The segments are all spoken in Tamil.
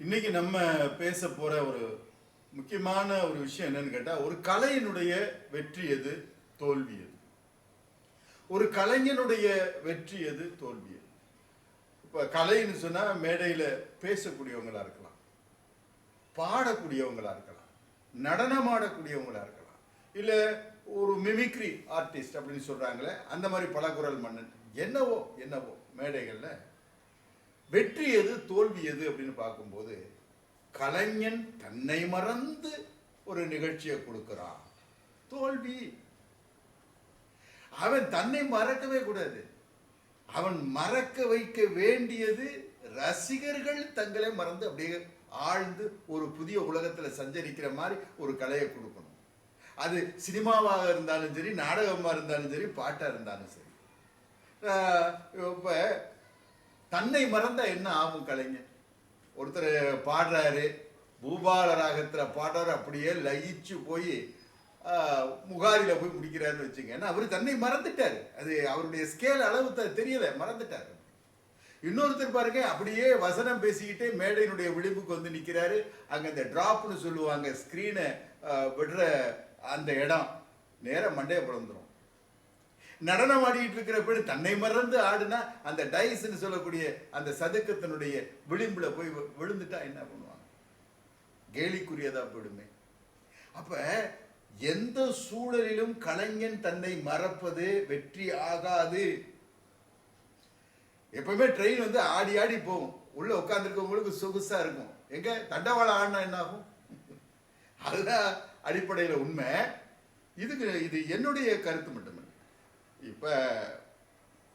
இன்னைக்கு நம்ம பேச போற ஒரு முக்கியமான ஒரு விஷயம் என்னன்னு கேட்டா ஒரு கலையினுடைய வெற்றி எது? தோல்வி எது? ஒரு கலைஞனுடைய வெற்றி எது? தோல்வி எது? இப்ப கலைன்னு சொன்னா மேடையில பேசக்கூடியவங்களா இருக்கலாம். பாடக்கூடியவங்களா இருக்கலாம். நடனமாடக்கூடியவங்களா இருக்கலாம். இல்ல ஒரு மிமிக்ரி ஆர்டிஸ்ட் அப்படின்னு சொல்றாங்களே அந்த மாதிரி பலகுரல் மன்னன். என்னவோ என்னவோ மேடைகள்ல வெற்றி எது தோல்வி எது அப்படின்னு பார்க்கும்போது கலைஞன் தன்னை மறந்து ஒரு நிகழ்ச்சியை கொடுக்கிறான். தோல்வி. அவன் தன்னை மறக்கவே கூடாது. அவன் மறக்க வைக்க வேண்டியது ரசிகர்கள் தங்களை மறந்து அப்படியே ஆழ்ந்து ஒரு புதிய உலகத்தில் சஞ்சரிக்கிற மாதிரி ஒரு கலையை கொடுக்கணும். அது சினிமாவாக இருந்தாலும் சரி நாடகமாக இருந்தாலும் சரி பாட்டாக இருந்தாலும் சரி. இப்போ தன்னை மறந்தா என்ன ஆகும் கலைஞர்? ஒருத்தர் பாடுறாரு பூபால ராகத்துல பாடுறாரு அப்படியே லயிச்சு போய் முகாரில போய் முடிக்கிறாருன்னு வச்சுங்க. ஏன்னா அவர் தன்னை மறந்துட்டாரு. அது அவருடைய ஸ்கேல் அளவு த- தெரியல. மறந்துட்டாரு. இன்னொருத்தர் பாருங்க அப்படியே வசனம் பேசிக்கிட்டே மேடையினுடைய விளிம்புக்கு வந்து நிற்கிறாரு அங்கே இந்த ட்ராப்னு சொல்லுவாங்க ஸ்கிரீனை விடுற அந்த இடம் நேரம் மண்டையை பிறந்துரும் நடனம் ஆடிட்டு இருக்கிற தன்னை மறந்து ஆடுனா அந்த டைஸ்ன்னு சொல்லக்கூடிய அந்த சதுக்கத்தினுடைய விளிம்புல போய் வி- விழுந்துட்டா என்ன பண்ணுவாங்க? கேலிக்குரியதா போயிடுமே. அப்ப எந்த சூழலிலும் கலைஞன் தன்னை மறப்பது வெற்றி ஆகாது. எப்பவுமே ட்ரெயின் வந்து ஆடி ஆடி போகும். உள்ள உட்காந்துருக்கவங்களுக்கு சொகுசா இருக்கும். எங்க? தண்டவாளம் ஆடினா என்ன ஆகும் அதுதான் அடிப்படையில் உண்மை. இதுக்கு இது என்னுடைய கருத்து மட்டுமே இப்போ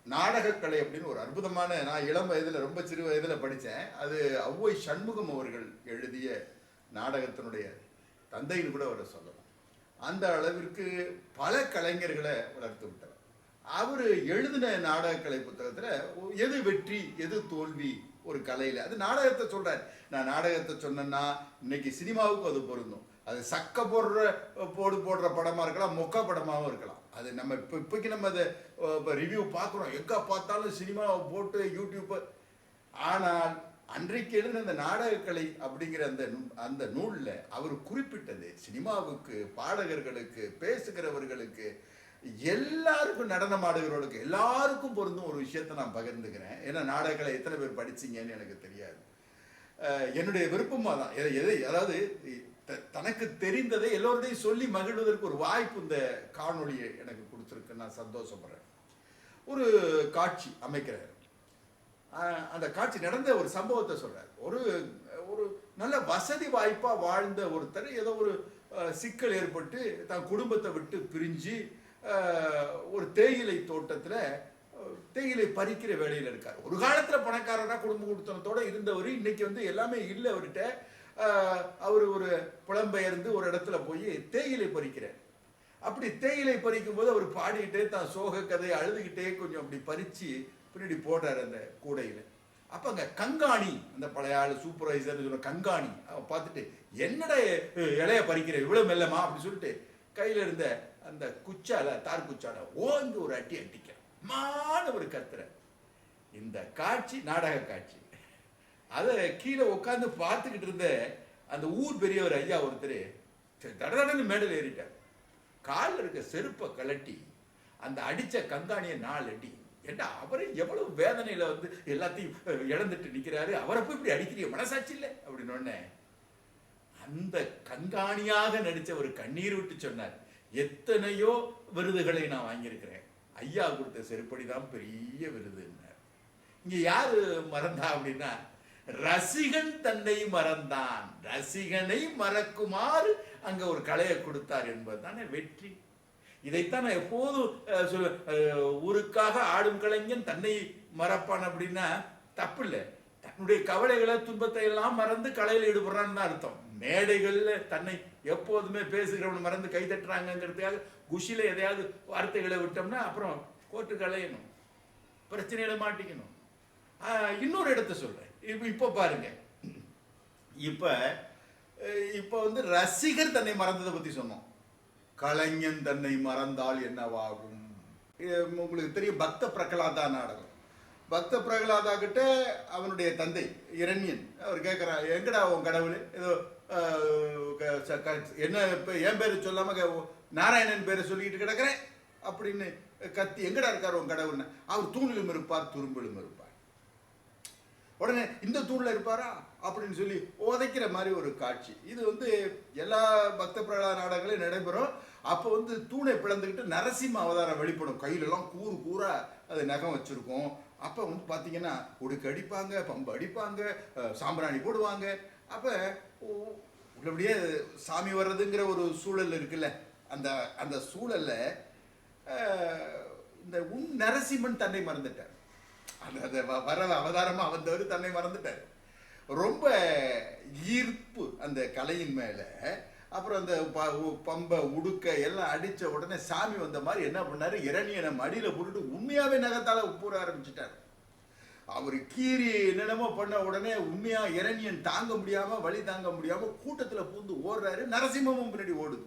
நாடகக்கலை அப்படின்னு ஒரு அற்புதமான நான் இளம் வயதில் ரொம்ப சிறு வயதில் படித்தேன் அது அவ்வை சண்முகம் அவர்கள் எழுதிய நாடகத்தினுடைய தந்தைன்னு கூட அவரை சொல்லலாம். அந்த அளவிற்கு பல கலைஞர்களை வளர்த்து விட்டார் அவர் எழுதின நாடகக்கலை புத்தகத்தில் எது வெற்றி எது தோல்வி ஒரு கலையில். அது நாடகத்தை சொல்கிறார் நான் நாடகத்தை சொன்னேன்னா இன்னைக்கு சினிமாவுக்கு அது பொருந்தும். அது சக்க போடுற போடு போடுற படமாக இருக்கலாம் மொக்க படமாகவும் இருக்கலாம். அது நம்ம இப்போ இப்போக்கி நம்ம அதை இப்போ ரிவ்யூ பார்க்குறோம். எங்கே பார்த்தாலும் சினிமாவை போட்டு யூடியூப்பு ஆனால் அன்றைக்கு எழுதின அந்த நாடகக்கலை அப்படிங்கிற அந்த நூ- அந்த நூலில் அவர் குறிப்பிட்டது சினிமாவுக்கு பாடகர்களுக்கு பேசுகிறவர்களுக்கு எல்லாருக்கும் நடனம் ஆடுகிறவர்களுக்கு எல்லாருக்கும் பொருந்தும் ஒரு விஷயத்தை நான் பகிர்ந்துக்கிறேன். ஏன்னா நாடகக்கலை எத்தனை பேர் படிச்சிங்கன்னு எனக்கு தெரியாது. என்னுடைய விருப்பமாக தான் எதை எதை அதாவது தனக்கு தெரிந்ததை எல்லோருடையும் சொல்லி மகிழ்வதற்கு ஒரு வாய்ப்பு இந்த காணொளியை எனக்கு கொடுத்துருக்கு. நான் சந்தோஷப்படுறேன். ஒரு காட்சி அமைக்கிறார். அந்த காட்சி நடந்த ஒரு சம்பவத்தை சொல்றார். ஒரு ஒரு நல்ல வசதி வாய்ப்பா வாழ்ந்த ஒருத்தர் ஏதோ ஒரு சிக்கல் ஏற்பட்டு தன் குடும்பத்தை விட்டு பிரிஞ்சு ஒரு தேயிலை தோட்டத்தில் தேயிலை பறிக்கிற வேலையில் இருக்கார். ஒரு காலத்தில் பணக்காரனா குடும்ப குடுத்தனத்தோட இருந்தவர் இன்னைக்கு வந்து எல்லாமே இல்லை அவர்கிட்ட. அவர் ஒரு புலம்பெயர்ந்து ஒரு இடத்துல போய் தேயிலை பறிக்கிறார். அப்படி தேயிலை பறிக்கும் போது அவர் பாடிக்கிட்டே தான் சோக கதையை அழுதுகிட்டே கொஞ்சம் அப்படி பறித்து பின்னாடி போடுறார் அந்த கூடையில். அப்போ அங்கே கங்காணி அந்த பழைய ஆள் சூப்பர்வைசர் சொன்ன கங்காணி அவன் பார்த்துட்டு என்னடா இலைய பறிக்கிற? இவ்வளவு மெல்லமா? அப்படின்னு சொல்லிட்டு கையில் இருந்த அந்த குச்சால தார் குச்சால ஓந்து ஒரு அட்டி அட்டிக்கிறான். மான ஒரு கத்துற இந்த காட்சி நாடக காட்சி. அதை கீழே உட்காந்து பார்த்துக்கிட்டு இருந்த அந்த ஊர் பெரியவர் ஐயா ஒருத்தர் தடதடன்னு மேடல் ஏறிட்டார். காலில் இருக்க செருப்பை கலட்டி அந்த அடித்த கங்காணியை நாலு அடி ஏண்டா அவரே எவ்வளவு வேதனையில் வந்து எல்லாத்தையும் இழந்துட்டு நிற்கிறாரு அவரை போய் இப்படி அடிக்கிறீங்க மனசாட்சி இல்லை? அப்படின்னு அந்த கண்காணியாக நடித்த ஒரு கண்ணீர் விட்டு சொன்னார் எத்தனையோ விருதுகளை நான் வாங்கியிருக்கிறேன். ஐயா கொடுத்த செருப்படி தான் பெரிய விருதுன்னார். இங்கே யார் மறந்தா அப்படின்னா ரசிகன் தன்னை மறந்தான். ரசிகனை மறக்குமாறு அங்க ஒரு கலையை கொடுத்தார் என்பதுதானே வெற்றி. இதைத்தான் நான் எப்போதும் சொல்ல ஊருக்காக ஆடும் கலைஞன் தன்னை மறப்பான் அப்படின்னா தப்பு இல்லை தன்னுடைய கவலைகளை துன்பத்தை எல்லாம் மறந்து கலையில் ஈடுபடுறான்னு தான் அர்த்தம். மேடைகளில் தன்னை எப்போதுமே பேசுகிறவன் மறந்து கை தட்டுறாங்கிறதுக்காக குஷியில் எதையாவது வார்த்தைகளை விட்டோம்னா அப்புறம் கோர்ட்டு கலையணும். பிரச்சனையில மாட்டிக்கணும். இன்னொரு இடத்த சொல்றேன். இப்போ இப்போ பாருங்க. இப்போ இப்போ வந்து ரசிகர் தன்னை மறந்ததை பற்றி சொன்னோம். கலைஞன் தன்னை மறந்தால் என்னவாகும்? உங்களுக்கு தெரியும் பக்த பிரகலாதா நாடகம். பக்த பிரகலாதா கிட்ட அவனுடைய தந்தை இரண்யன் அவர் கேட்குறா எங்கடா உன் கடவுள்? ஏதோ க- ச- க- என்ன இப்போ என் பேர் சொல்லாமல் நாராயணன் பேரை சொல்லிக்கிட்டு கிடக்குறேன் அப்படின்னு கத்தி எங்கடா இருக்கார் உன் கடவுள்னு? அவர் தூணிலும் இருப்பார் துரும்பிலும் இருப்பார். உடனே இந்த தூணில் இருப்பாரா? அப்படின்னு சொல்லி உதைக்கிற மாதிரி ஒரு காட்சி. இது வந்து எல்லா பக்த பிரகலாத நாடகங்களையும் நடைபெறும். அப்போ வந்து தூணை பிளந்துக்கிட்டு நரசிம்ம அவதாரம் வெளிப்படும். கையிலெல்லாம் கூறு கூற அது நகம் வச்சுருக்கும். அப்போ வந்து பார்த்தீங்கன்னா உடுக்கு அடிப்பாங்க பம்பு அடிப்பாங்க சாம்பிராணி போடுவாங்க. அப்போ உள்ளபடியே சாமி வர்றதுங்கிற ஒரு சூழல் இருக்குல்ல. அந்த அந்த சூழலில் இந்த உன் நரசிம்மன் தன்னை மறந்துட்டார். அந்த வ- வர அவதாரமாக வந்தவர் தன்னை மறந்துட்டார். ரொம்ப ஈர்ப்பு அந்த கலையின் மேலே. அப்புறம் அந்த ப- பம்பை உடுக்க எல்லாம் அடித்த உடனே சாமி வந்த மாதிரி என்ன பண்ணார்? இரணியனை அடியில் போட்டுட்டு உண்மையாகவே நகத்தால் உப்புற ஆரம்பிச்சிட்டார். அவர் கீறி என்னென்னமோ பண்ண உடனே உண்மையாக இரணியன் தாங்க முடியாமல் வழி தாங்க முடியாமல் கூட்டத்தில் பூந்து ஓடுறாரு. நரசிம்மமும் பின்னாடி ஓடுது.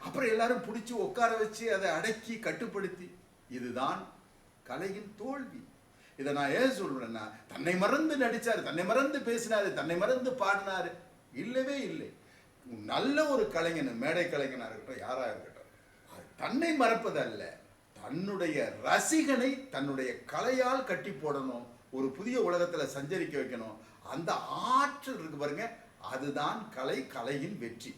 அப்புறம் எல்லாரும் பிடிச்சி உட்கார வச்சு அதை அடக்கி கட்டுப்படுத்தி. இதுதான் கலையின் தோல்வி. இதை நான் ஏன் சொல்றேன்னா தன்னை மறந்து நடிச்சாரு தன்னை மறந்து பேசினாரு தன்னை மறந்து பாடினாரு. இல்லவே இல்லை. நல்ல ஒரு கலைஞன் மேடை கலைஞனாக இருக்கட்டும் யாராக இருக்கட்டும் அது தன்னை மறப்பதல்ல. தன்னுடைய ரசிகனை தன்னுடைய கலையால் கட்டி போடணும் ஒரு புதிய உலகத்தில் சஞ்சரிக்க வைக்கணும். அந்த ஆற்றல் இருக்கு பாருங்க அதுதான் கலை கலையின் வெற்றி.